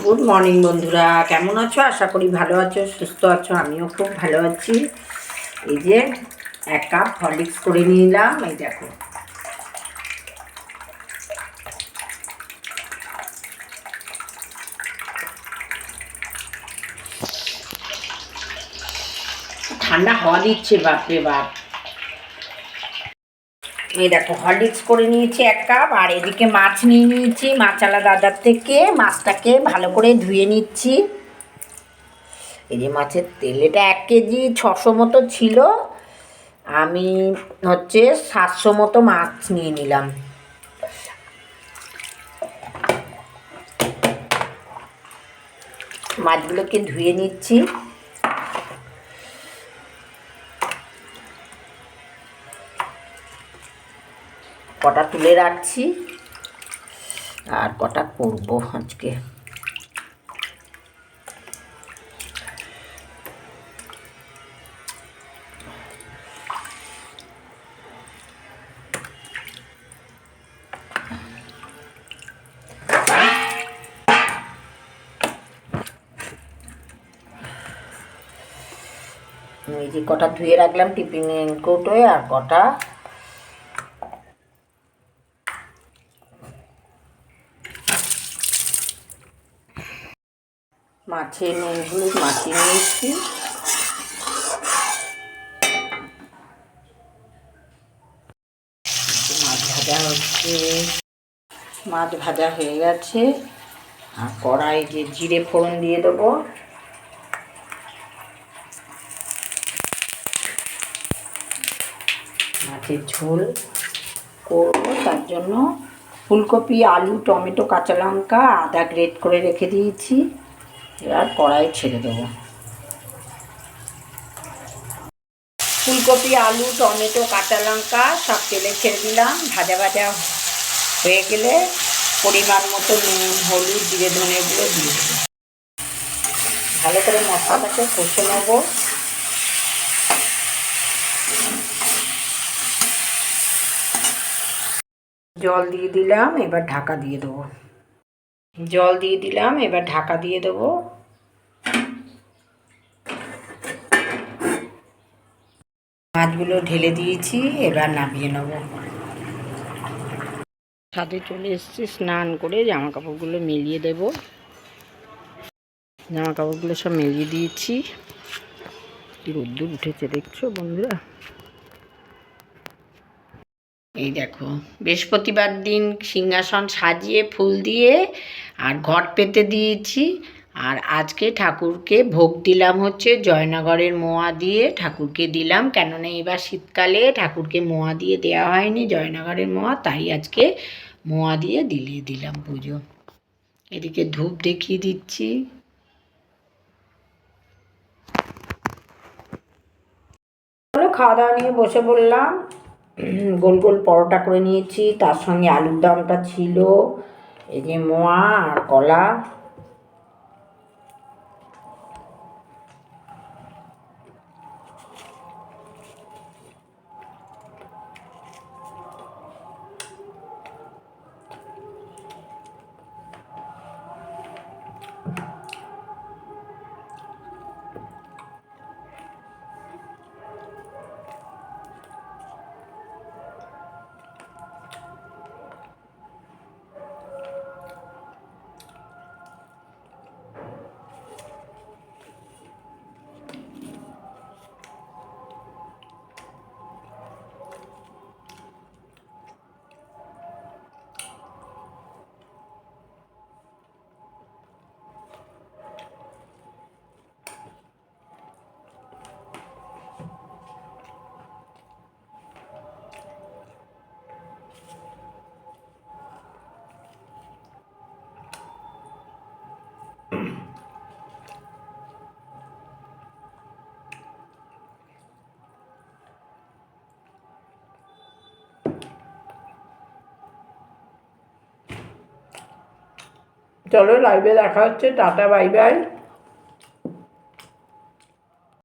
Good morning বন্ধুরা। কেমন আছো? আশা করি ভালো আছো, সুস্থ আছো, আমিও খুব ভালো আছি। এই যে এক কাপ হরলিক্স করে নিলাম, এই দেখো। ঠান্ডা হাওয়া দিচ্ছে, বাপরে বাপ। এই দেখো, হরলিক্স করে নিয়েছি এক কাপ, আর এদিকে মাছ নিয়ে নিয়েছি মাছালা দাদার থেকে। মাছটাকে ভালো করে ধুয়ে নিচ্ছি। এই যে মাছের তেল এটা এক কেজি ছশো মতো ছিল। আমি হচ্ছে সাতশো মতো মাছ নিয়ে নিলাম। মাছগুলোকে ধুয়ে নিচ্ছি। কটা তুলে রাখছি আর কটা করব আজকে। এই যে কটা ধুয়ে রাখলাম টিফিন কৌটোয় আর কটা মাছের নুন, হলুদ মাখিয়ে নিয়েছি। মাছ ভাজা হচ্ছে। মাছ ভাজা হয়ে গেছে। আর কড়াই যে জিরে ফোড়ন দিয়ে দেবো। মাছের ঝোল করব। তার জন্য ফুলকপি, আলু, টমেটো, কাঁচা লঙ্কা, আদা গ্রেট করে রেখে দিয়েছি। এবার কড়াই ছেড়ে দেবো। ফুলকপি, আলু, টমেটো, কাঁচা লঙ্কা সব তেলে ছেড়ে দিলাম। ভাজা ভাজা হয়ে গেলে পরিমাণ মতো নুন, হলুদ, জিরে, ধনে ধনেগুলো দিয়ে দেবো। ভালো করে মশলাটাকে কষে নেব। জল দিয়ে দিলাম, এবার ঢাকা দিয়ে দেবো। জল দিয়ে দিলাম, এবার ঢাকা দিয়ে দেবো। মাছগুলো ঢেলে দিয়েছি, এবার নামিয়ে নেব। ছাদে চলে এসেছি, স্নান করে জামা কাপড়গুলো মিলিয়ে দেব। জামা কাপড়গুলো সব মিলিয়ে দিয়েছি। রোদ্দুর উঠেছে দেখছ বন্ধুরা? এই দেখো, বৃহস্পতিবার দিন সিংহাসন সাজিয়ে, ফুল দিয়ে আর ঘট পেতে দিয়েছি। আর আজকে ঠাকুরকে ভোগ দিলাম হচ্ছে জয়নগরের মোয়া দিয়ে ঠাকুরকে দিলাম। কেননা এবার শীতকালে ঠাকুরকে মোয়া দিয়ে দেওয়া হয়নি, জয়নগরের মোয়া, তাই আজকে মোয়া দিয়ে দিলিয়ে দিলাম পুজো। এদিকে ধূপ দেখিয়ে দিচ্ছি। খাওয়া দাওয়া নিয়ে বসে বললাম গোল গোল পরোটা করে নিয়েছি, তার সঙ্গে আলুর দমটা ছিল, এই যে মোয়া আর কলা। চলো লাইভে দেখা হচ্ছে টাটা বাই বাই